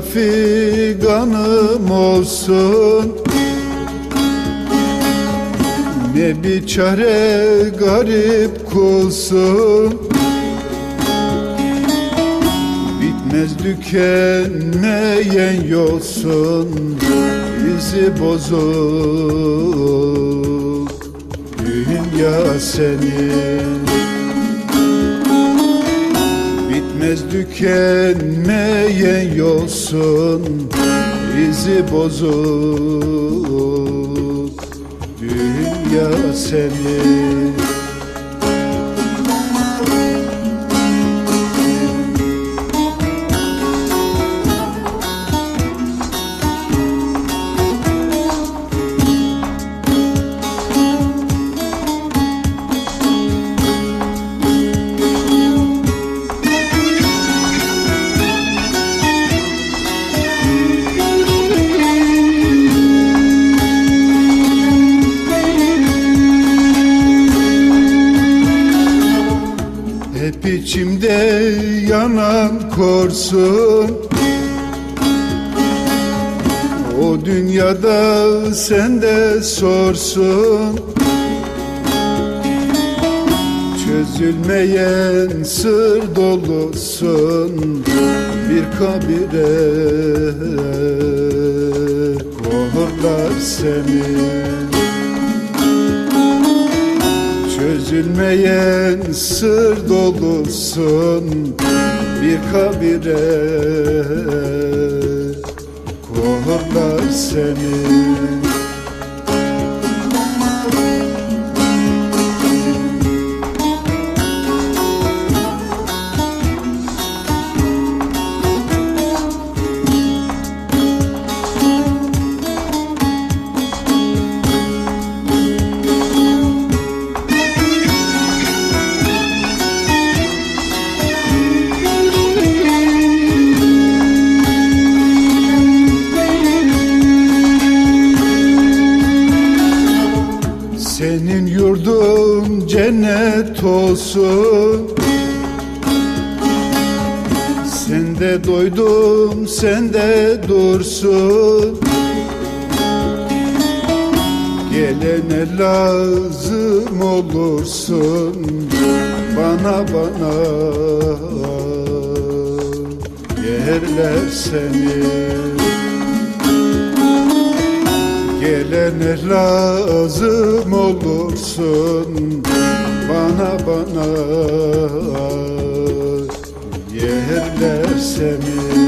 figanım olsun. Ne bir çare garip kulsun. Bitmez tükenmeyen yolsun. Bizi bozuk Dünya senin Bitmez tükenmeyen yolsun Bizi bozuk. Dünya senin içimde yanan korsun. O dünyada sende sorsun. Çözülmeyen sır dolusun Bir kabire. Korlar seni Çözülmeyen sır dolusun bir kabire. Korlar seni Senin yurdun cennet olsun. Sende doydum sende dursun. Gelene lazım olursun. Bana bana. Yerler seni Gelene lazım olursun. Bana bana. Yerler seni